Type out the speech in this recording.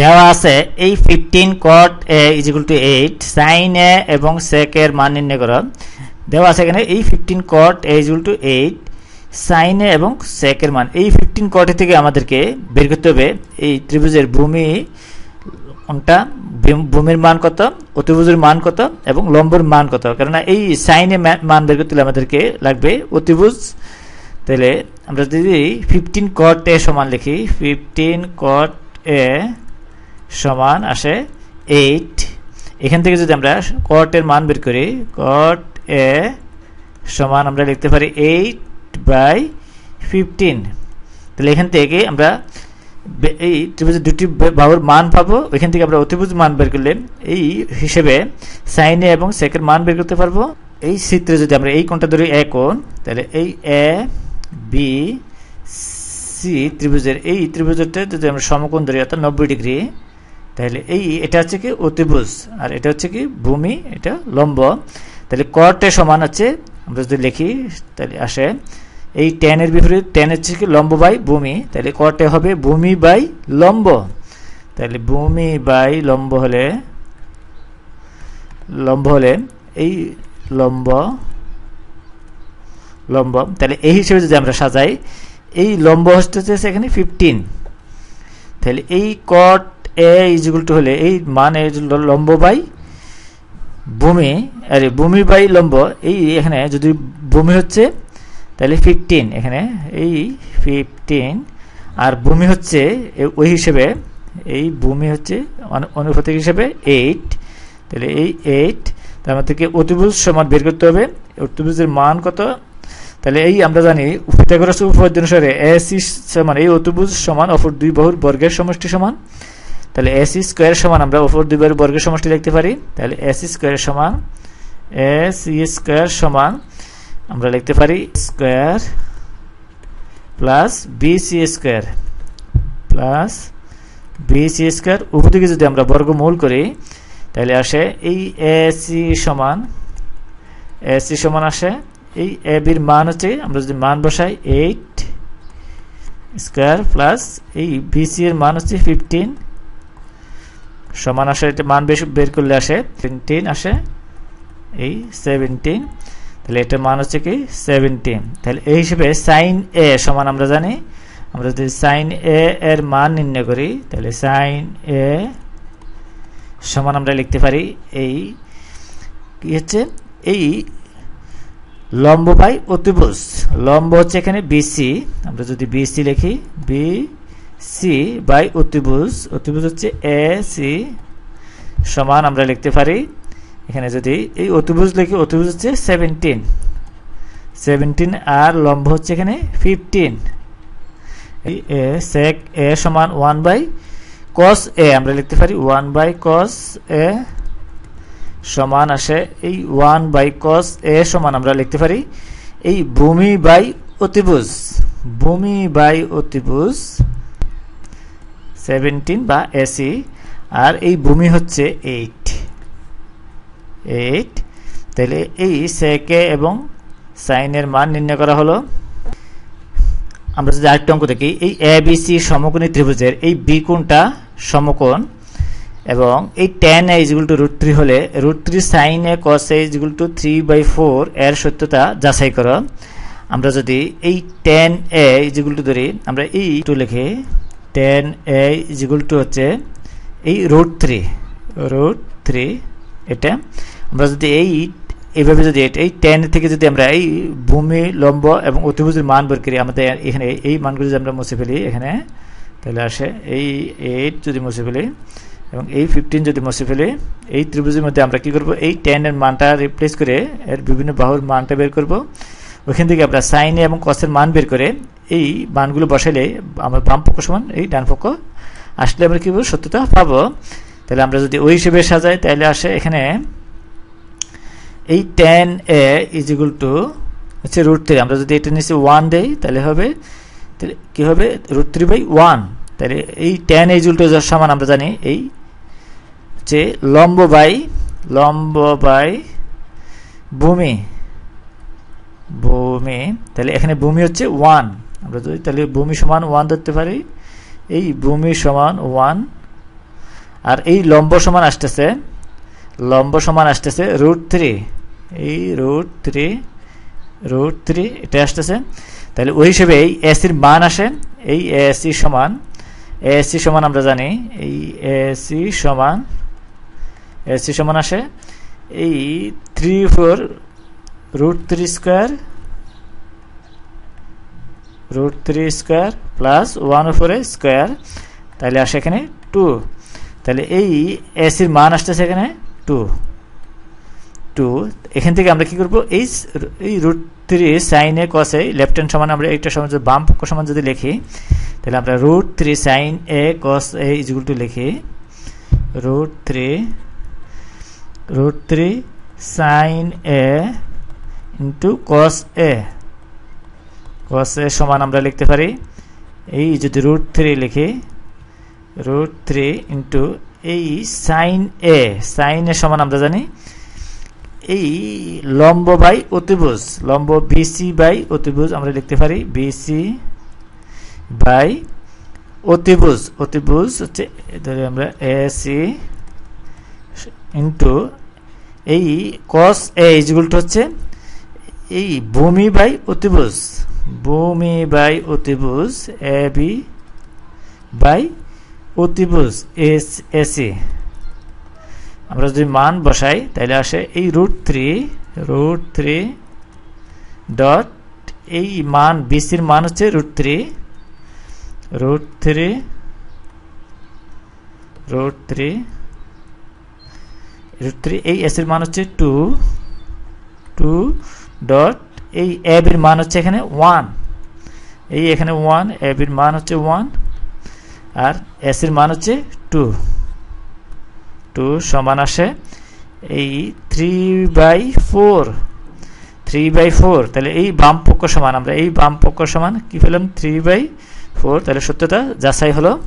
দেওয়া আছে, এই fifteen cot A equal to eight sine A এবং সেক এর মান নির্ণয় করো। দেওয়া আছে এখানে, এই fifteen cot A equal to eight sine A এবং সেক এর মান। এই ফিফটিন কটে থেকে আমাদেরকে বের করতে হবে, এই ত্রিভুজের ভূমি, কোনটা? ভূমির মান কত? অতিভুজের মান কত? এবং লম্বর মান কত? কেননা এই সাইনে মান বের করতে আমাদেরকে লাগবে অতিভুজ। তাহলে আমরা যদি ফিফটিন কট এ সমান লিখি ফিফটিন কট এ সমান আসে এইট এখান থেকে যদি আমরা কটের মান বের করি কট এ সমান আমরা লিখতে পারি এইট বাই ফিফটিন তাহলে এখান থেকে আমরা এই ত্রিভুজের দুটি বাহুর মান পাবো, ওইখান থেকে আমরা অতিভুজ মান বের করলে এই হিসেবে সাইনে এবং সেকের মান বের করতে পারব। এই চিত্রে যদি আমরা এই কোণটা ধরি এ কোণ, তাহলে এই এ বি সি ত্রিভুজের এই ত্রিভুজটা যদি আমরা সমকোণ ধরি, অর্থাৎ নব্বই ডিগ্রি তাহলে এই, এটা হচ্ছে কি অতিভুজ, আর এটা হচ্ছে কি ভূমি, এটা লম্ব। তাহলে কটে সমান হচ্ছে, আমরা যদি লিখি, তাহলে আসে, এই টেনের বিপরীত টেন হচ্ছে কি লম্ব বাই ভূমি, তাহলে কটে হবে ভূমি বাই লম্ব। তাহলে ভূমি বাই লম্ব হলে লম্ব হলে এই লম্ব লম্ব, তাহলে এই হিসেবে যদি আমরা সাজাই, এই লম্ব হচ্ছে এখানে ফিফটিন তাহলে এই কট এ ইজিকুল টু হলে এই মান লম্ব বাই ভূমি, আরে ভূমি বাই লম্ব, এই এখানে যদি ভূমি হচ্ছে, তাহলে ফিফটিন এখানে এই ফিফটিন আর ভূমি হচ্ছে ওই হিসেবে, এই ভূমি হচ্ছে অনুপাতিক হিসেবে এইট তাহলে এই এইট তার মধ্যে অতিভুজ সমান বের করতে হবে, অতিভুজের মান কত? তাহলে এই আমরা জানি পিথাগোরাস উপপাদ্য অনুসারে এসি সমান, এই অতিভুজ সমান অপর দুই বাহুর বর্গের সমষ্টি সমান তাহলে এসি স্কোয়ার সমান, আমরা অপর দুই বাহুর বর্গের সমষ্টি লিখতে পারি। তাহলে এসি স্কোয়ার সমান এ সি স্কোয়ার সমান, আমরা লিখতে পারি square plus B C square plus B C square উভয়দিকে যদি আমরা বর্গমূল করি, তাহলে আসে এই এ সি সমান এ সি সমান আসে। এই এ বির মান হচ্ছে, আমরা যদি মান বসাই এইট স্কোয়ার প্লাস এই বিসি এর মান হচ্ছে ফিফটিন সমান আসে, এটা মান বের করলে আসে সেভেন্টিন আসে, এই সেভেন্টিন তাহলে এটার মান হচ্ছে কি সেভেন্টিন তাহলে এই হিসেবে সাইন এ সমান আমরা জানি, আমরা যদি সাইন এ এর মান নির্ণয় করি, তাহলে সাইন এ সমান আমরা লিখতে পারি এই, কি হচ্ছে, এই লম্ব পাই অতিভুজ, লম্ব হচ্ছে এখানে বিসি আমরা যদি বিসি লিখি বি সি বাই অতিভুজ অতিভুজ হচ্ছে এ সি সমান আমরা লিখতে পারি। এখানে যদি এই অতিভুজ লিখি, অতিভুজ হচ্ছে সেভেন্টিন সেভেন্টিন আর লম্ব হচ্ছে এখানে ফিফটিন এ সেক এ সমান ওয়ান বাই কস এ আমরা লিখতে পারি ওয়ান বাই কস এ সমান আসে এই ওয়ান বাই কস এ সমান আমরা লিখতে পারি এই ভূমি বাই অতিভুজ। ভূমি বাই অতিভুজ। সেভেন্টিন বা এসি আর এই ভূমি হচ্ছে এইট এইট তাহলে এই সেকে এবং সাইনের মান নির্ণয় করা হলো। আমরা যদি আরেকটা অঙ্ক দেখি, এই এ বি সি সমকোণী ত্রিভুজের এই বি কোণটা সমকোণ এবং এই tan A is equal to root three হলে root three sine A cos A is equal to three by four এর সত্যতা যাচাই করো। আমরা যদি এই টেন এ ইজিগুল টু ধরি, আমরা এই টু লিখে। টেন এ ইজিগুল টু হচ্ছে এই রুট থ্রি রুট থ্রি এটা। আমরা যদি এই এইভাবে যদি এই টেন থেকে যদি আমরা এই ভূমি, লম্ব এবং অতিভুজের মান বের করি, আমাদের এখানে এই মানগুলো যদি আমরা মুছে ফেলি, এখানে তাহলে আসে এই এইট যদি মুছে ফেলি এবং এই ফিফটিন যদি মুছে ফেলি, এই ত্রিভুজের মধ্যে আমরা কি করব? এই টেনের মানটা রিপ্লেস করে এর বিভিন্ন বাহুর মানটা বের করব। ওইখান থেকে আমরা সাইনে এবং কসের মান বের করে এই মানগুলো বসাইলে আমার বাম পক্ষ সমান, এই ডান পক্ষ আসলে আমরা কি বলব, সত্যতা পাবো। তাহলে আমরা যদি ওই হিসেবে সাজাই, তাহলে আসে এখানে এই tan A is equal to হচ্ছে রুট থ্রি আমরা যদি এটা নিচে ওয়ান দেই, তাহলে হবে, তাহলে কী হবে? রুট থ্রি বাই ওয়ান তাহলে এই টেন এ ইজুল টু সমান আমরা জানি, এই হচ্ছে লম্ব বাই লম্ব বাই ভূমি ভূমি, তাহলে এখানে ভূমি হচ্ছে ওয়ান আমরা যদি তাহলে ভূমি সমান ওয়ান ধরতে পারি, এই ভূমি সমান ওয়ান আর এই লম্ব সমান আসতেছে, লম্ব সমান আসতেছে রুট থ্রি এই রুট থ্রি রুট থ্রি এটা আসতেছে। তাহলে ওই হিসেবে এই এসির মান আসে, এই এসি সমান এসি সমান আমরা জানি, এই এসি সমান এসি সমান আসে, এই three four root three square root three square plus one ফোরে স্কোয়ার তাহলে আসে এখানে টু তাহলে এই এসির মান আসতেছে এখানে টু টু এখান থেকে আমরা কি করব? এই এই রুট থ্রি সাইনে কসে লেফট হ্যান্ড সমান আমরা এইটা সমান বাম পক্ষ সমান যদি লিখি, তাহলে আমরা root three sine A cos A is equal to লিখি root three root three sine A into cos A cos A সমান আমরা লিখতে পারি। এই যদি রুট থ্রি লিখি রুট থ্রি ইন্টু এই সাইন এ সাইন এ সমান আমরা জানি। এই লম্ব বাই অতিভুজ, লম্ব বিসি বাই অতিভুজ আমরা লিখতে পারি। বিসি বাই অতিভুজ অতিভুজ হচ্ছে আমরা এসি ইন্টু এই কস এ ইজগুলটা হচ্ছে এই ভূমি বাই অতিভুজ। ভূমি বাই অতিভুজ, এ বি বাই অতিভুজ, এস এসি আমরা যদি মান বসাই তাহলে আসে এই root three root three dot এই মান বিসির মান হচ্ছে root three root three root three root three এই এসির মান হচ্ছে টু টু ডট এই এবির মান হচ্ছে এখানে ওয়ান এই এখানে ওয়ান এবির মান হচ্ছে ওয়ান আর এসির মান হচ্ছে টু টু সমান আসে এই three by four three by four তাহলে এই বাম পক্ষ সমান, আমরা এই বাম পক্ষ সমান কি পেলাম? থ্রি বাই ফোর তাহলে সত্যতা যাচাই হলো